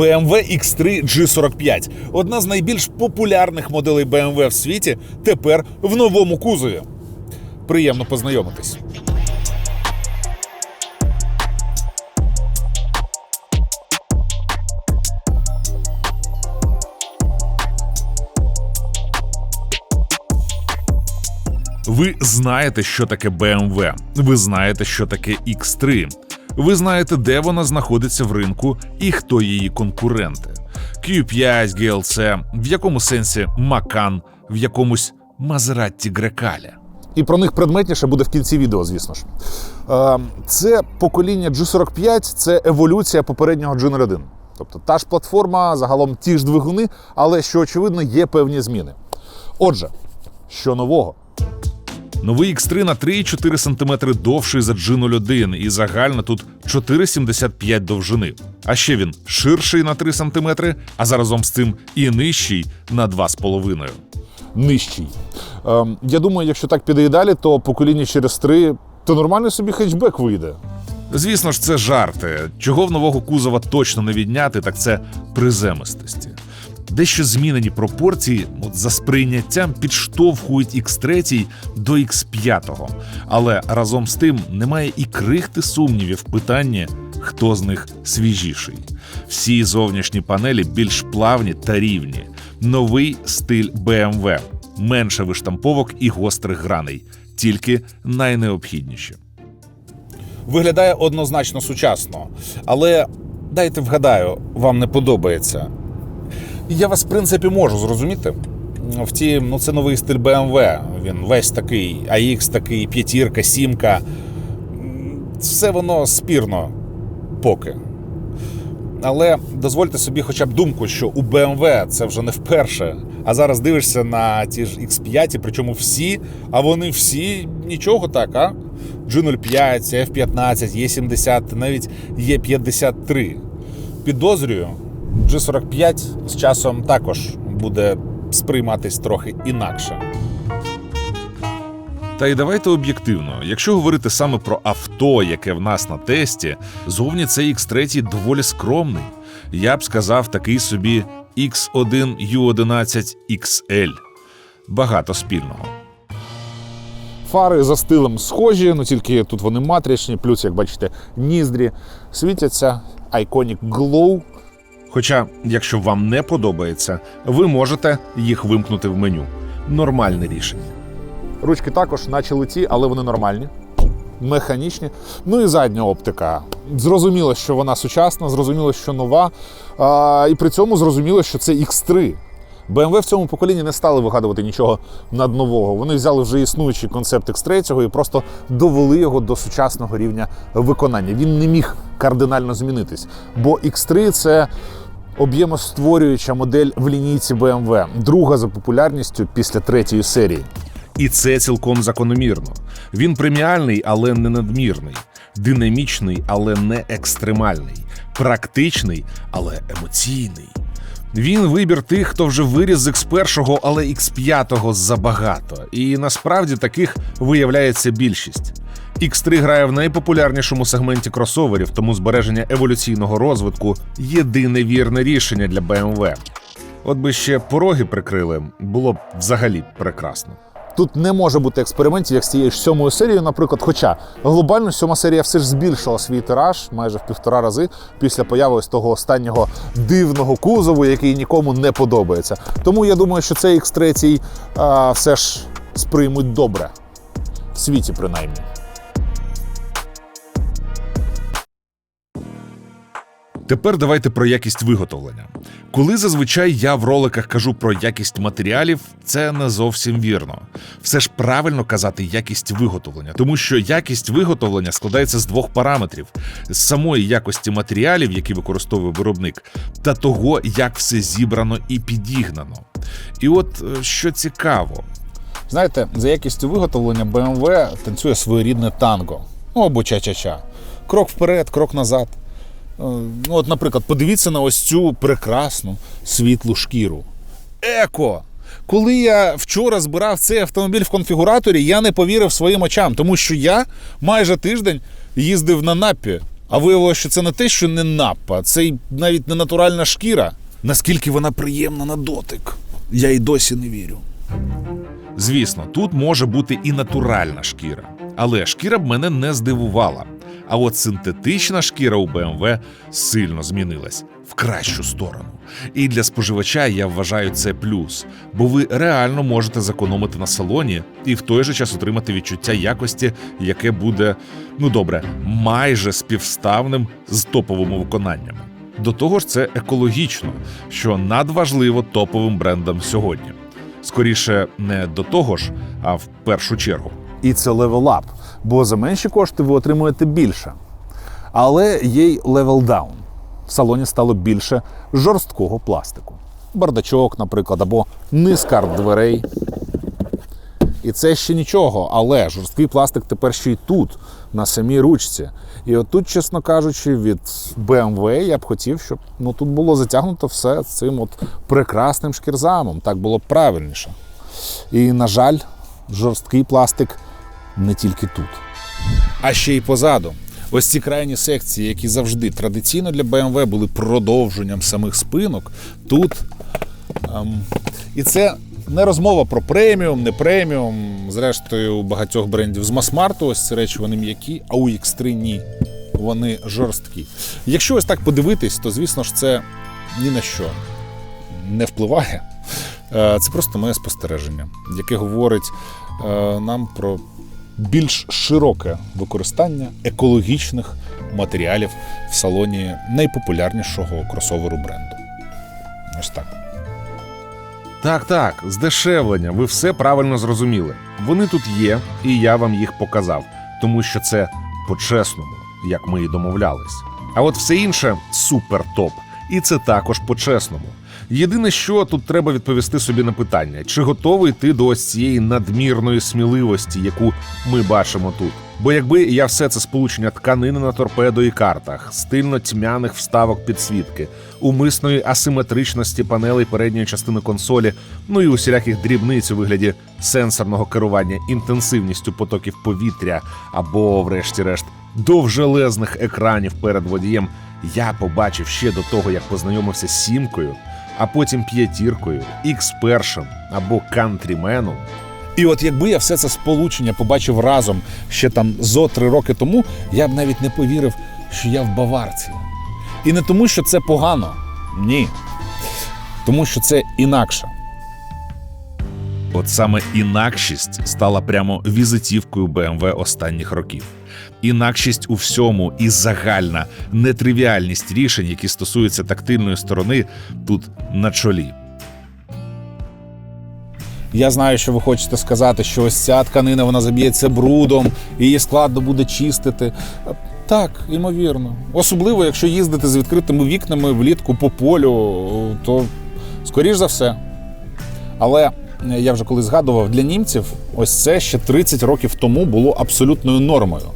BMW X3 G45 – одна з найбільш популярних моделей BMW в світі, тепер в новому кузові. Приємно познайомитись. Ви знаєте, що таке BMW. Ви знаєте, що таке X3. Ви знаєте, де вона знаходиться в ринку і хто її конкуренти. Q5, GLC, в якому сенсі Macan, в якомусь Maserati Грекаля. І про них предметніше буде в кінці відео, звісно ж. Е, Це покоління G45, це еволюція попереднього G01. Тобто та ж платформа, загалом ті ж двигуни, але що очевидно, є певні зміни. Отже, що нового? Новий X3 на 3,4 см довший за G01 і загально тут 4,75 довжини. А ще він ширший на 3 см, а заразом з цим і нижчий на 2,5. Нижчий. Ем, я думаю, якщо так піде і далі, то покоління через 3 то нормальний собі хетчбек вийде. Звісно ж, це жарти. Чого в нового кузова точно не відняти, так це приземистості. Дещо змінені пропорції от, за сприйняттям підштовхують X3 до X5, але разом з тим немає і крихти сумнівів в питанні, хто з них свіжіший. Всі зовнішні панелі більш плавні та рівні. Новий стиль BMW. менше виштамповок і гострих граней, тільки найнеобхідніші. Виглядає однозначно сучасно, але дайте вгадаю, вам не подобається. Я вас, в принципі, можу зрозуміти. Втім, ну це новий стиль BMW. Він весь такий, AX такий, п'ятірка, сімка. Все воно спірно поки. Але дозвольте собі хоча б думку, що у BMW це вже не вперше. А зараз дивишся на ті ж X5, причому всі, а вони всі нічого так, а? G05, F15, E70, навіть E53. Підозрюю, G45 з часом також буде сприйматись трохи інакше. Та й давайте об'єктивно. Якщо говорити саме про авто, яке в нас на тесті, зовні цей X3 доволі скромний. Я б сказав такий собі X1 U11 XL. Багато спільного. Фари за стилем схожі, ну тільки тут вони матричні, плюс, як бачите, ніздрі світяться. Iconic Glow. Хоча, якщо вам не подобається, ви можете їх вимкнути в меню. Нормальне рішення. Ручки також, наче лиці, але вони нормальні, механічні. Ну і задня оптика. Зрозуміло, що вона сучасна, зрозуміло, що нова. А, і при цьому зрозуміло, що це X3. BMW в цьому поколінні не стали вигадувати нічого наднового. Вони взяли вже існуючий концепт X3 і просто довели його до сучасного рівня виконання. Він не міг кардинально змінитись, бо X3 це об'ємостворююча модель в лінійці BMW, друга за популярністю після третьої серії. І це цілком закономірно. Він преміальний, але не надмірний, динамічний, але не екстремальний, практичний, але емоційний. Він вибір тих, хто вже виріс з X1, але X5 забагато. І насправді таких виявляється більшість. X3 грає в найпопулярнішому сегменті кросоверів, тому збереження еволюційного розвитку єдине вірне рішення для BMW. От би ще пороги прикрили, було б взагалі прекрасно. Тут не може бути експериментів, як з цією ж сьомою серією, наприклад. Хоча глобально сьома серія все ж збільшила свій тираж майже в півтора рази після появи ось того останнього дивного кузову, який нікому не подобається. Тому я думаю, що цей X3 а, все ж сприймуть добре в світі, принаймні. Тепер давайте про якість виготовлення. Коли зазвичай я в роликах кажу про якість матеріалів, це не зовсім вірно. Все ж правильно казати якість виготовлення, тому що якість виготовлення складається з двох параметрів: з самої якості матеріалів, які використовує виробник, та того, як все зібрано і підігнано. І от е, що цікаво, знаєте, за якістю виготовлення BMW танцює своєрідне танго. Ну або ча-ча-ча. Крок вперед, крок назад. Е, Ну, от, наприклад, подивіться на ось цю прекрасну світлу шкіру. Еко! Коли я вчора збирав цей автомобіль в конфігураторі, я не повірив своїм очам, тому що я майже тиждень їздив на напі А виявилося, що це не те, що не напа, це навіть не натуральна шкіра. Наскільки вона приємна на дотик, я й досі не вірю. Звісно, тут може бути і натуральна шкіра, але шкіра б мене не здивувала. А от синтетична шкіра у BMW сильно змінилась в кращу сторону. І для споживача я вважаю це плюс, бо ви реально можете зекономити на салоні і в той же час отримати відчуття якості, яке буде, ну добре, майже співставним з топовими виконаннями. До того ж, це екологічно, що надважливо топовим брендам сьогодні. Скоріше, не до того ж, а в першу чергу. І це левел-ап, бо за менші кошти ви отримуєте більше. Але є й левел-даун. В салоні стало більше жорсткого пластику. Бардачок, наприклад, або низкар дверей. І це ще нічого, але жорсткий пластик тепер ще й тут, на самій ручці. І отут, чесно кажучи, від BMW я б хотів, щоб ну, тут було затягнуто все цим от прекрасним шкірзамом. Так було б правильніше. І, на жаль, жорсткий пластик не тільки тут. А ще й позаду. Ось ці крайні секції, які завжди традиційно для BMW були продовженням самих спинок, тут. Ем, і це не розмова про преміум, не преміум. Зрештою, у багатьох брендів з мас-марту ось ці речі вони м'які, а у X3 ні. Вони жорсткі. Якщо ось так подивитись, то звісно ж це ні на що не впливає. Е, Це просто моє спостереження, яке говорить е, нам про більш широке використання екологічних матеріалів в салоні найпопулярнішого кросоверу бренду. Ось так. Так, так, здешевлення, ви все правильно зрозуміли. Вони тут є, і я вам їх показав, тому що це по-чесному, як ми і домовлялись. А от все інше супер топ, і це також по-чесному. Єдине, що тут треба відповісти собі на питання, чи готовий ти до ось цієї надмірної сміливості, яку ми бачимо тут. Бо якби я все це сполучення тканини на торпедо і картах, стильно тьмяних вставок підсвітки, умисної асиметричності панелей передньої частини консолі, ну і усіляких дрібниць у вигляді сенсорного керування інтенсивністю потоків повітря або, врешті-решт, довжелезних екранів перед водієм, я побачив ще до того, як познайомився з сімкою, а потім п'ятіркою, ікс першим або кантріменом. І от якби я все це сполучення побачив разом ще там зо три роки тому, я б навіть не повірив, що я в Баварці. І не тому, що це погано. Ні. Тому що це інакше. От саме інакшість стала прямо візитівкою BMW останніх років. Інакшість у всьому і загальна нетривіальність рішень, які стосуються тактильної сторони, тут на чолі. Я знаю, що ви хочете сказати, що ось ця тканина вона заб'ється брудом, її складно буде чистити. Так, ймовірно. Особливо, якщо їздити з відкритими вікнами влітку по полю, то скоріш за все. Але е, я вже колись згадував, для німців ось це ще 30 років тому було абсолютною нормою.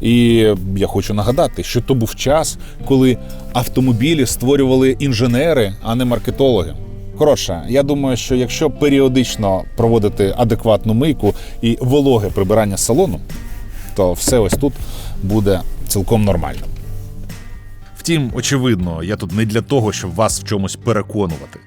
І я хочу нагадати, що то був час, коли автомобілі створювали інженери, а не маркетологи. Коротше, я думаю, що якщо періодично проводити адекватну мийку і вологе прибирання салону, то все ось тут буде цілком нормально. Втім, очевидно, я тут не для того, щоб вас в чомусь переконувати.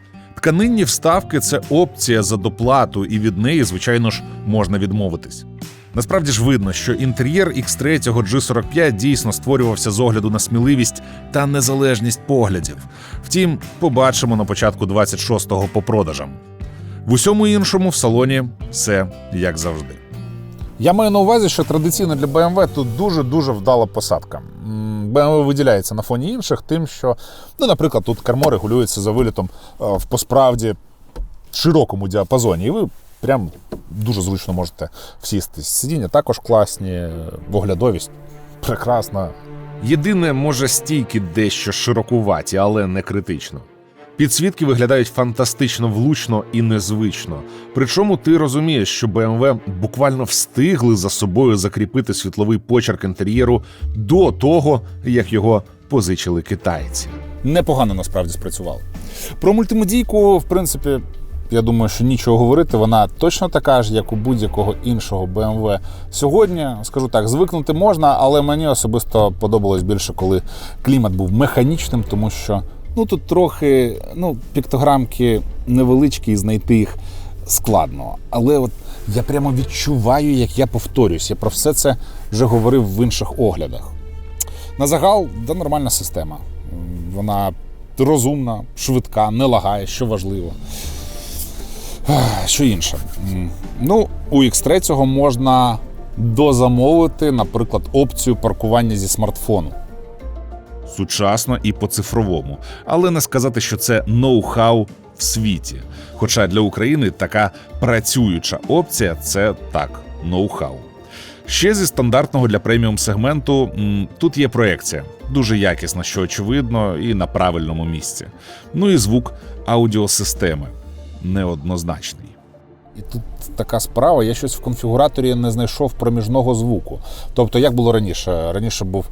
Тканинні вставки це опція за доплату, і від неї, звичайно ж, можна відмовитись. Насправді ж видно, що інтер'єр X3 G45 дійсно створювався з огляду на сміливість та незалежність поглядів. Втім, побачимо на початку 26-го по продажам. В усьому іншому в салоні все як завжди. Я маю на увазі, що традиційно для BMW тут дуже-дуже вдала посадка. BMW виділяється на фоні інших тим, що, ну, наприклад, тут кермо регулюється за вилітом е, в посправді широкому діапазоні, і ви прям дуже зручно можете всісти. Сидіння також класні, оглядовість прекрасна. Єдине, може, стійки дещо широкуваті, але не критично. Підсвітки виглядають фантастично влучно і незвично. Причому ти розумієш, що BMW буквально встигли за собою закріпити світловий почерк інтер'єру до того, як його позичили китайці. Непогано насправді спрацював. Про мультимедійку, в принципі, я думаю, що нічого говорити. Вона точно така ж, як у будь-якого іншого BMW. Сьогодні, скажу так, звикнути можна, але мені особисто подобалось більше, коли клімат був механічним, тому що ну тут трохи ну, піктограмки невеличкі, і знайти їх складно. Але от я прямо відчуваю, як я повторюсь. Я про все це вже говорив в інших оглядах. На загал, да, нормальна система. Вона розумна, швидка, не лагає, що важливо. Що інше? Ну, у X3 можна дозамовити, наприклад, опцію паркування зі смартфону. Сучасно і по-цифровому, але не сказати, що це ноу-хау в світі. Хоча для України така працююча опція це так, ноу-хау. Ще зі стандартного для преміум сегменту тут є проекція, дуже якісна, що очевидно, і на правильному місці. Ну і звук аудіосистеми неоднозначний. І тут така справа, я щось в конфігураторі не знайшов проміжного звуку. Тобто, як було раніше? Раніше був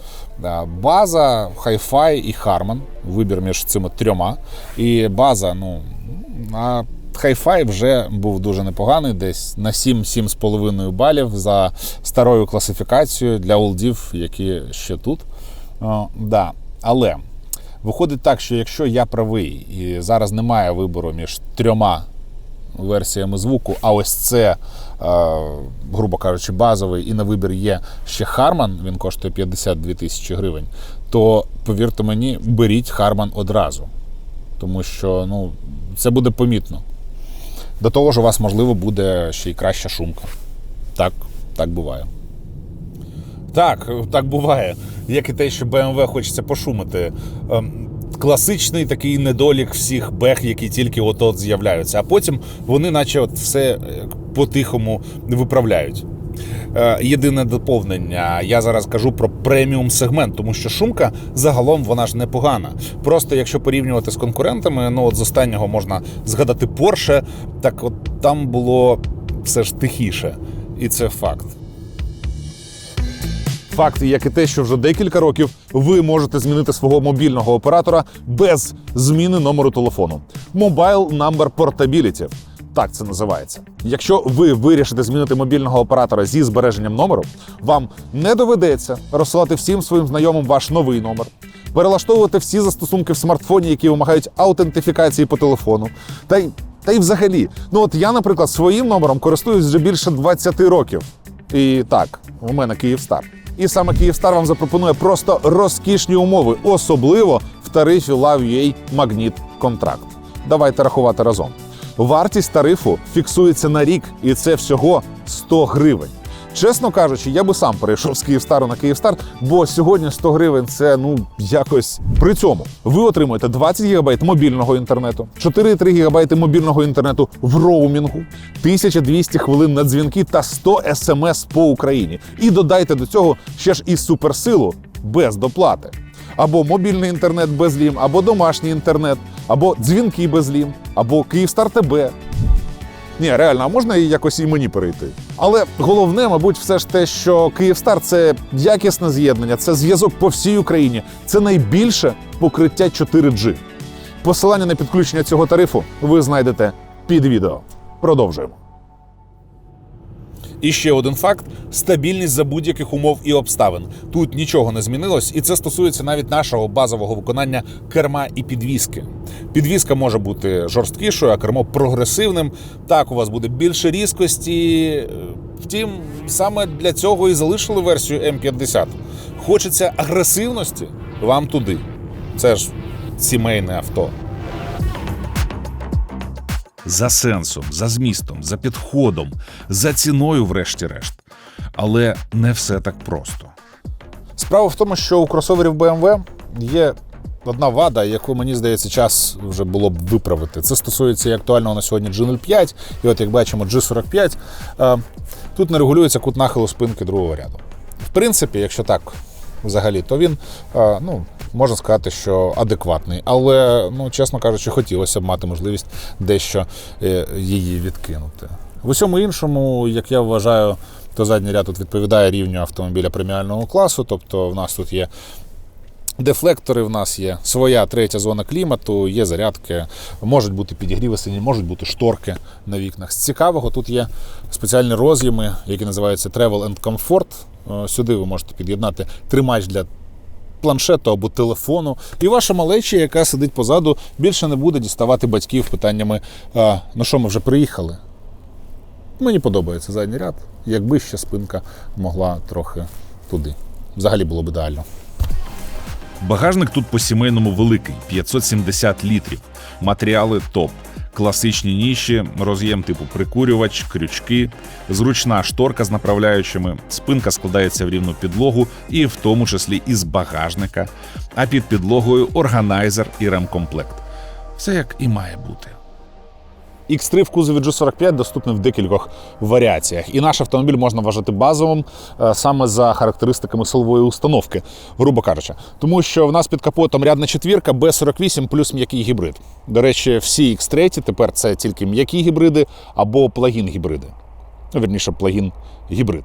е, база, Hi-Fi і Harman, вибір між цими трьома. І база, ну, а Hi-Fi вже був дуже непоганий, десь на 7-7,5 балів за старою класифікацією для олдів, які ще тут. О, да. Але виходить так, що якщо я правий і зараз немає вибору між трьома версіями звуку, а ось це, е, грубо кажучи, базовий, і на вибір є ще Harman, він коштує 52 тисячі гривень, то повірте мені, беріть Harman одразу. Тому що ну, це буде помітно. До того ж, у вас, можливо, буде ще й краща шумка. Так, так буває. Так, так буває. Як і те, що BMW хочеться пошумити. Класичний такий недолік всіх бех, які тільки от-от з'являються, а потім вони, наче, от все е, по-тихому виправляють. Е, Єдине доповнення, я зараз кажу про преміум сегмент, тому що шумка загалом вона ж непогана. Просто якщо порівнювати з конкурентами, ну от з останнього можна згадати Porsche, так от там було все ж тихіше, і це факт. Факт, як і те, що вже декілька років ви можете змінити свого мобільного оператора без зміни номеру телефону. Mobile Number Portability. Так це називається. Якщо ви вирішите змінити мобільного оператора зі збереженням номеру, вам не доведеться розсилати всім своїм знайомим ваш новий номер, перелаштовувати всі застосунки в смартфоні, які вимагають аутентифікації по телефону. Та й та й взагалі, ну от я, наприклад, своїм номером користуюсь вже більше 20 років. І так, у мене Київстар. І саме Київстар вам запропонує просто розкішні умови, особливо в тарифі LoveUA Магніт Контракт. Давайте рахувати разом. Вартість тарифу фіксується на рік, і це всього 100 гривень. Чесно кажучи, я би сам перейшов з Київстару на Київстар, бо сьогодні 100 гривень це ну якось. При цьому ви отримуєте 20 ГБ мобільного інтернету, 4,3 ГБ мобільного інтернету в роумінгу, 1200 хвилин на дзвінки та 100 смс по Україні. І додайте до цього ще ж і суперсилу без доплати. Або мобільний інтернет без лім, або домашній інтернет, або дзвінки без лім, або Київстар ТБ. Ні, реально, а можна і якось і мені перейти. Але головне, мабуть, все ж те, що Київстар це якісне з'єднання, це зв'язок по всій Україні, це найбільше покриття 4G. Посилання на підключення цього тарифу ви знайдете під відео. Продовжуємо. І ще один факт: стабільність за будь-яких умов і обставин. Тут нічого не змінилось, і це стосується навіть нашого базового виконання керма і підвіски. Підвіска може бути жорсткішою, а кермо прогресивним. Так, у вас буде більше різкості. Втім, саме для цього і залишили версію М50. Хочеться агресивності вам туди. Це ж сімейне авто. За сенсом, за змістом, за підходом, за ціною, врешті-решт. Але не все так просто. Справа в тому, що у кросоверів BMW є одна вада, яку мені здається, час вже було б виправити. Це стосується і актуального на сьогодні G05, і от як бачимо, G45. Е, Тут не регулюється кут нахилу спинки другого ряду. В принципі, якщо так взагалі, то він е, ну, можна сказати, що адекватний. Але, ну, чесно кажучи, хотілося б мати можливість дещо е, її відкинути. В усьому іншому, як я вважаю, то задній ряд тут відповідає рівню автомобіля преміального класу. Тобто в нас тут є Дефлектори в нас є, своя третя зона клімату, є зарядки, можуть бути підігріви сині, можуть бути шторки на вікнах. З цікавого тут є спеціальні роз'єми, які називаються Travel and Comfort. Е, Сюди ви можете під'єднати тримач для планшету або телефону. І ваша малеча, яка сидить позаду, більше не буде діставати батьків питаннями: а, ну що, ми вже приїхали? Мені подобається задній ряд, якби ще спинка могла трохи туди. Взагалі було б ідеально. Багажник тут по-сімейному великий 570 літрів. Матеріали топ. Класичні ніші, роз'єм типу прикурювач, крючки, зручна шторка з направляючими, спинка складається в рівну підлогу, і в тому числі із багажника, а під підлогою органайзер і ремкомплект. Все як і має бути. X3 в кузові G45 доступний в декількох варіаціях. І наш автомобіль можна вважати базовим е, саме за характеристиками силової установки, грубо кажучи. Тому що в нас під капотом рядна четвірка B48 плюс м'який гібрид. До речі, всі X3 тепер це тільки м'які гібриди або плагін-гібриди. Ну, Вірніше, плагін гібрид.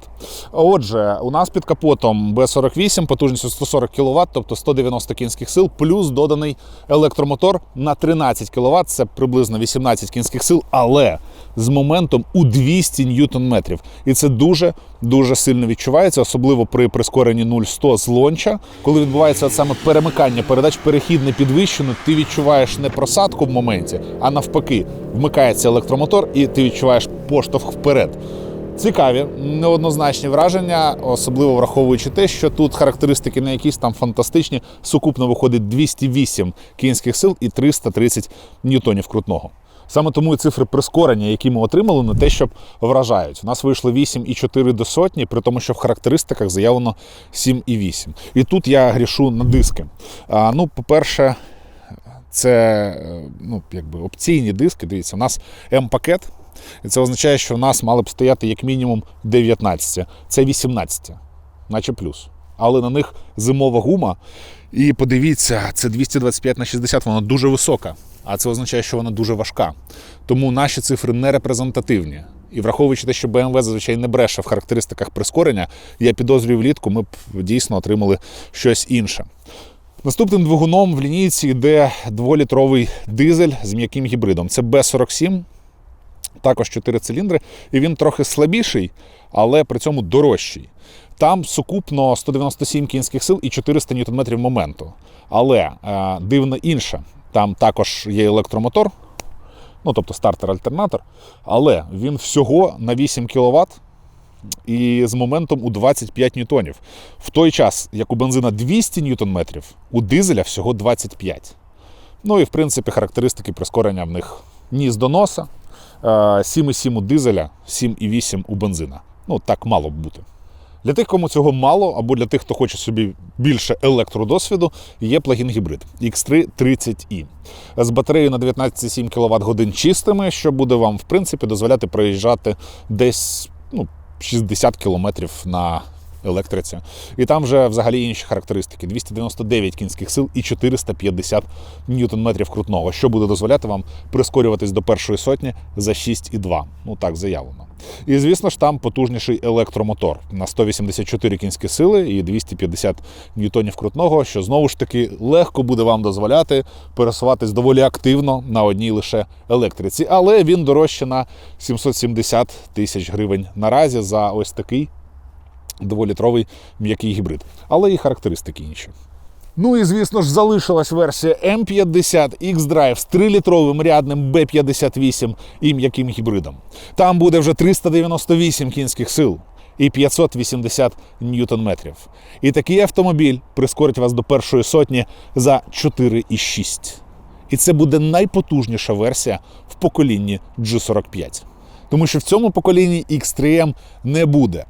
Отже, у нас під капотом B48 потужністю 140 кВт, тобто 190 кінських сил, плюс доданий електромотор на 13 кВт, це приблизно 18 кінських сил, але з моментом у 200 ньютон-метрів. І це дуже дуже сильно відчувається, особливо при прискоренні 0-100 з лонча. Коли відбувається саме перемикання передач, перехід не підвищено, ти відчуваєш не просадку в моменті, а навпаки, вмикається електромотор, і ти відчуваєш поштовх вперед. Цікаві, неоднозначні враження, особливо враховуючи те, що тут характеристики не якісь там фантастичні. Сукупно виходить 208 кінських сил і 330 ньютонів крутного. Саме тому і цифри прискорення, які ми отримали, не те, щоб вражають. У нас вийшло 8,4 до сотні, при тому, що в характеристиках заявлено 7,8. І тут я грішу на диски. А, ну, по-перше, це е, ну, якби опційні диски. Дивіться, у нас М-пакет. І це означає, що в нас мали б стояти як мінімум 19. Це 18, наче плюс. Але на них зимова гума. І подивіться, це 225 на 60, вона дуже висока. А це означає, що вона дуже важка. Тому наші цифри не репрезентативні. І враховуючи те, що BMW зазвичай не бреше в характеристиках прискорення, я підозрюю влітку, ми б дійсно отримали щось інше. Наступним двигуном в лінійці йде 2-літровий дизель з м'яким гібридом. Це B47, також 4 циліндри, і він трохи слабіший, але при цьому дорожчий. Там сукупно 197 кінських сил і 400 ньютон-метрів моменту. Але е, дивно інше. Там також є електромотор, ну тобто стартер-альтернатор, але він всього на 8 кВт і з моментом у 25 ньютонів. В той час, як у бензина 200 ньютон-метрів, у дизеля всього 25. Ну і в принципі характеристики прискорення в них ніс до носа. Е, 7,7 у дизеля, 7,8 у бензина. Ну, так мало б бути. Для тих, кому цього мало, або для тих, хто хоче собі більше електродосвіду, є плагін гібрид X3 30i з батареєю на 19,7 кВт годин чистими, що буде вам в принципі дозволяти проїжджати десь ну, 60 км на електриці. І там вже взагалі інші характеристики: 299 кінських сил і 450 ньютон-метрів крутного, що буде дозволяти вам прискорюватись до першої сотні за 6,2. Ну так заявлено. І звісно ж, там потужніший електромотор на 184 кінські сили і 250 ньютонів крутного, що знову ж таки легко буде вам дозволяти пересуватись доволі активно на одній лише електриці. Але він дорожче на 770 тисяч гривень наразі за ось такий дволітровий м'який гібрид. Але і характеристики інші. Ну і звісно ж залишилась версія М50 X-Drive з 3-літровим рядним B58 і м'яким гібридом. Там буде вже 398 кінських сил і 580 ньютон-метрів. І такий автомобіль прискорить вас до першої сотні за 4,6. І це буде найпотужніша версія в поколінні G45. Тому що в цьому поколінні X3M не буде.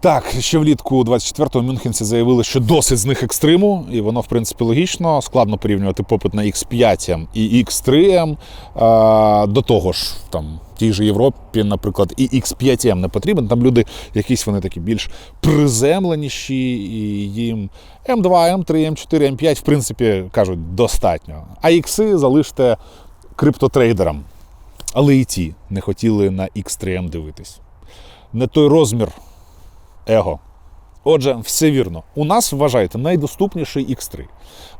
Так, ще влітку 24-го мюнхенці заявили, що досить з них екстриму, і воно, в принципі, логічно. Складно порівнювати попит на X5 і X3M. А, До того ж, там в тій же Європі, наприклад, і X5M не потрібен. Там люди якісь вони такі більш приземленіші, і їм М2, М3, М4, М5, в принципі, кажуть, достатньо. А ікси залиште криптотрейдерам. Але і ті не хотіли на X3M дивитись. Не той розмір его Отже, все вірно. У нас вважаєте найдоступніший X3.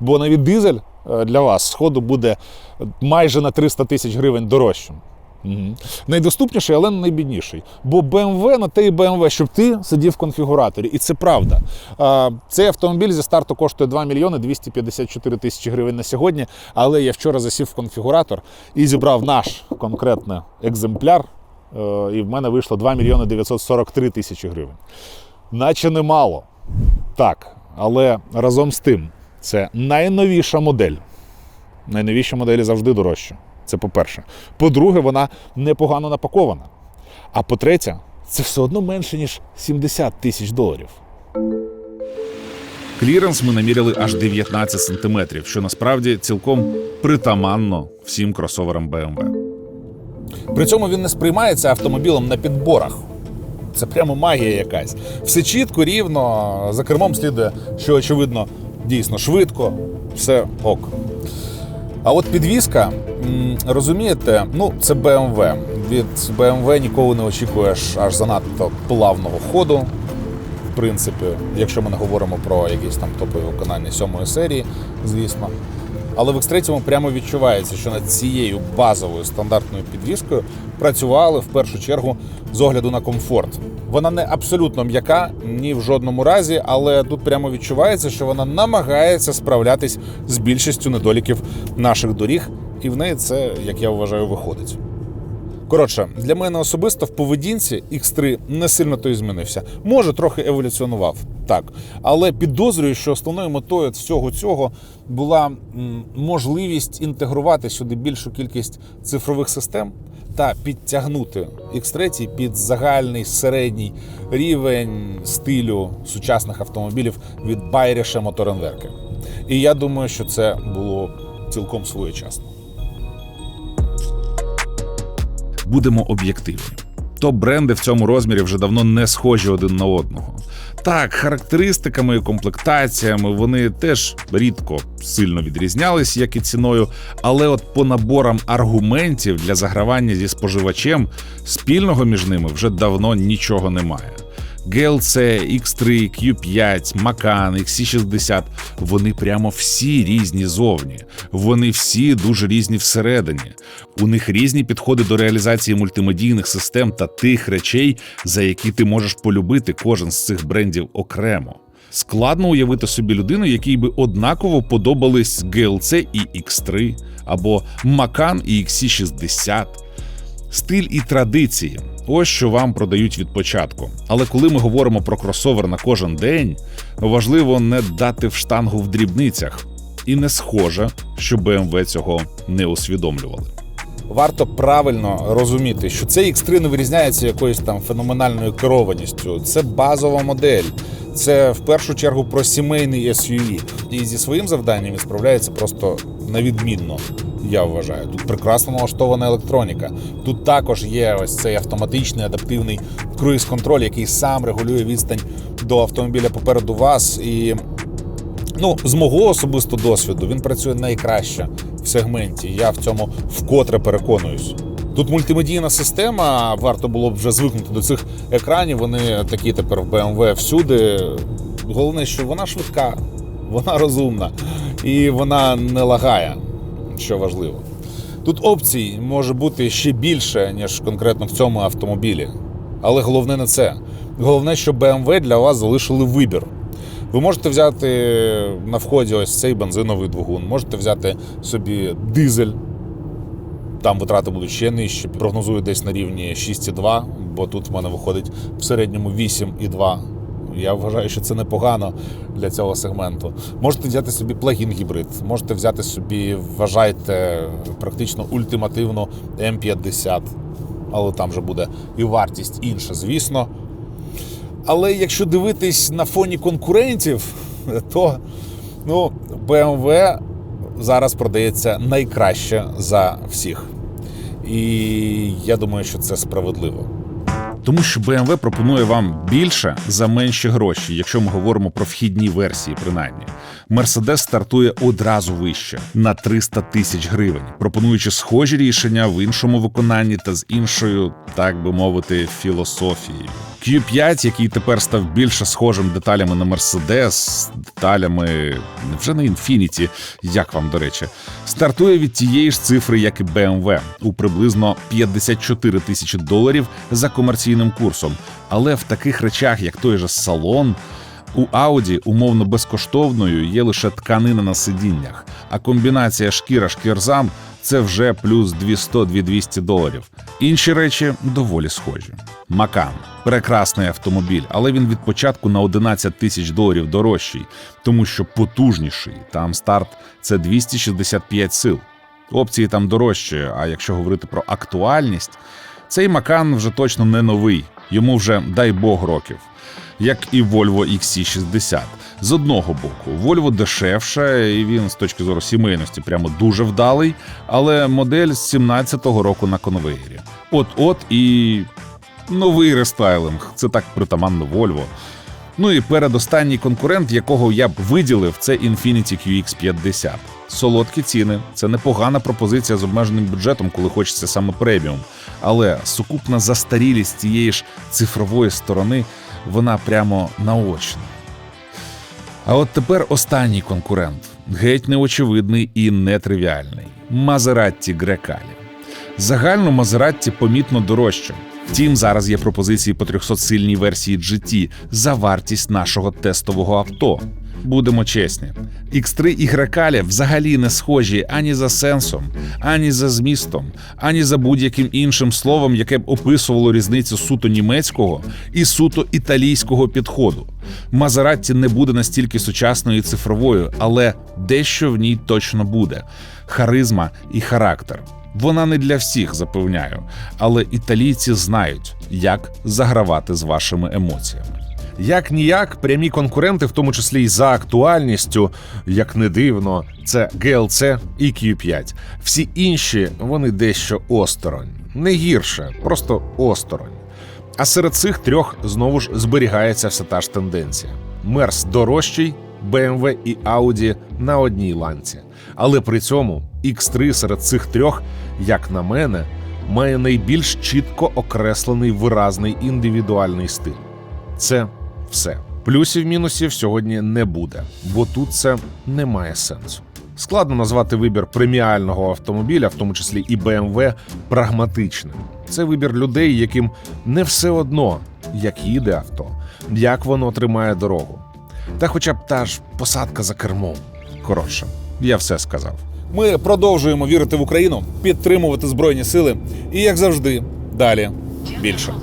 Бо навіть дизель е, для вас сходу буде майже на 300 тисяч гривень дорожчим. Угу. Найдоступніший, але не найбідніший. Бо BMW на те і BMW, щоб ти сидів в конфігураторі. І це правда. Цей автомобіль зі старту коштує 2 мільйони 254 тисячі гривень на сьогодні. Але я вчора засів в конфігуратор і зібрав наш конкретний екземпляр. Е, І в мене вийшло 2 мільйони 943 тисячі гривень. Наче немало. Так, але разом з тим, це найновіша модель. Найновіші моделі завжди дорожчі. Це по-перше. По-друге, вона непогано напакована. А по-третє, це все одно менше, ніж 70 тисяч доларів. Кліренс ми наміряли аж 19 сантиметрів, що насправді цілком притаманно всім кросоверам BMW. При цьому він не сприймається автомобілем на підборах. Це прямо магія якась. Все чітко, рівно, за кермом слідує, що очевидно, дійсно швидко, все ок. А от підвізка, розумієте, ну це BMW. Від BMW ніколи не очікуєш аж занадто плавного ходу. В принципі, якщо ми не говоримо про якісь там топові виконання сьомої серії, звісно. Але в X3 прямо відчувається, що над цією базовою стандартною підвіскою працювали в першу чергу з огляду на комфорт. Вона не абсолютно м'яка, ні в жодному разі, але тут прямо відчувається, що вона намагається справлятись з більшістю недоліків наших доріг, і в неї це, як я вважаю, виходить. Коротше, для мене особисто в поведінці X3 не сильно то і змінився. Може, трохи еволюціонував, так. Але підозрюю, що основною метою всього цього була можливість інтегрувати сюди більшу кількість цифрових систем та підтягнути X3 під загальний середній рівень стилю сучасних автомобілів від Байріша Моторенверки. І я думаю, що це було цілком своєчасно. Будемо об'єктивні. Топ-бренди в цьому розмірі вже давно не схожі один на одного. Так, характеристиками і комплектаціями вони теж рідко сильно відрізнялись, як і ціною, але от по наборам аргументів для загравання зі споживачем спільного між ними вже давно нічого немає. GLC, X3, Q5, Macan, XC60 – вони прямо всі різні зовні. Вони всі дуже різні всередині. У них різні підходи до реалізації мультимедійних систем та тих речей, за які ти можеш полюбити кожен з цих брендів окремо. Складно уявити собі людину, якій би однаково подобались GLC і X3 або Macan і XC60. Стиль і традиції ось що вам продають від початку. Але коли ми говоримо про кросовер на кожен день, важливо не дати в штангу в дрібницях. І не схоже, що BMW цього не усвідомлювали. Варто правильно розуміти, що цей X3 не вирізняється якоюсь там феноменальною керованістю. Це базова модель. Це в першу чергу про сімейний SUV. І зі своїм завданням він справляється просто навідмінно. Я вважаю. Тут прекрасно налаштована електроніка. Тут також є ось цей автоматичний адаптивний круїз-контроль, який сам регулює відстань до автомобіля попереду вас. І Ну, з мого особисто досвіду він працює найкраще сегменті. Я в цьому вкотре переконуюсь. Тут мультимедійна система, варто було б вже звикнути до цих екранів. Вони такі тепер в BMW всюди. Головне, що вона швидка, вона розумна і вона не лагає, що важливо. Тут опцій може бути ще більше, ніж конкретно в цьому автомобілі. Але головне не це. Головне, що BMW для вас залишили вибір. Ви можете взяти на вході ось цей бензиновий двигун, можете взяти собі дизель. Там витрати будуть ще нижчі. Прогнозую десь на рівні 6,2, бо тут в мене виходить в середньому 8,2. Я вважаю, що це непогано для цього сегменту. Можете взяти собі плагін гібрид, можете взяти собі, вважайте, практично ультимативну М50, але там вже буде і вартість інша, звісно. Але якщо дивитись на фоні конкурентів, то ну, BMW зараз продається найкраще за всіх. І я думаю, що це справедливо. Тому що BMW пропонує вам більше за менші гроші, якщо ми говоримо про вхідні версії, принаймні. Mercedes стартує одразу вище на 300 тисяч гривень, пропонуючи схожі рішення в іншому виконанні та з іншою, так би мовити, філософією. Q5, який тепер став більше схожим деталями на Mercedes, деталями вже на Infiniti, як вам до речі, стартує від тієї ж цифри, як і BMW, у приблизно 54 тисячі доларів за комерційним курсом. Але в таких речах, як той же салон, у Audi умовно безкоштовною є лише тканина на сидіннях, а комбінація шкіра шкірзам це вже плюс 200-2200 доларів. Інші речі доволі схожі. Макан прекрасний автомобіль, але він від початку на 11 тисяч доларів дорожчий, тому що потужніший. Там старт це 265 сил. Опції там дорожчі. А якщо говорити про актуальність, цей Макан вже точно не новий, йому вже дай Бог років. Як і Volvo XC60. З одного боку, Volvo дешевше, і він з точки зору сімейності прямо дуже вдалий, але модель з 17-го року на конвейері. От-от і новий рестайлинг. Це так притаманно Volvo. Ну і передостанній конкурент, якого я б виділив, це Infiniti QX50. Солодкі ціни це непогана пропозиція з обмеженим бюджетом, коли хочеться саме преміум. Але сукупна застарілість цієї ж цифрової сторони, вона прямо наочна. А от тепер останній конкурент геть неочевидний і нетривіальний Мазератті Грекалі. Загально Мазератті помітно дорожче. Втім, зараз є пропозиції по 300-сильній версії GT за вартість нашого тестового авто. Будемо чесні, X3 і Грекалі взагалі не схожі ані за сенсом, ані за змістом, ані за будь-яким іншим словом, яке б описувало різницю суто німецького і суто італійського підходу. Мазератті не буде настільки сучасною і цифровою, але дещо в ній точно буде: харизма і характер. Вона не для всіх, запевняю, але італійці знають, як загравати з вашими емоціями. Як ніяк, прямі конкуренти, в тому числі й за актуальністю, як не дивно, це GLC і Q5. Всі інші вони дещо осторонь, не гірше, просто осторонь. А серед цих трьох знову ж зберігається все та ж тенденція: Мерс дорожчий, BMW і Audi на одній ланці. Але при цьому X3 серед цих трьох, як на мене, має найбільш чітко окреслений виразний індивідуальний стиль. Це все. Плюсів мінусів сьогодні не буде, бо тут це не має сенсу. Складно назвати вибір преміального автомобіля, в тому числі і BMW, прагматичним. Це вибір людей, яким не все одно, як їде авто, як воно тримає дорогу. Та хоча б та ж посадка за кермом. Коротше, я все сказав. Ми продовжуємо вірити в Україну, підтримувати збройні сили і, як завжди, далі більше.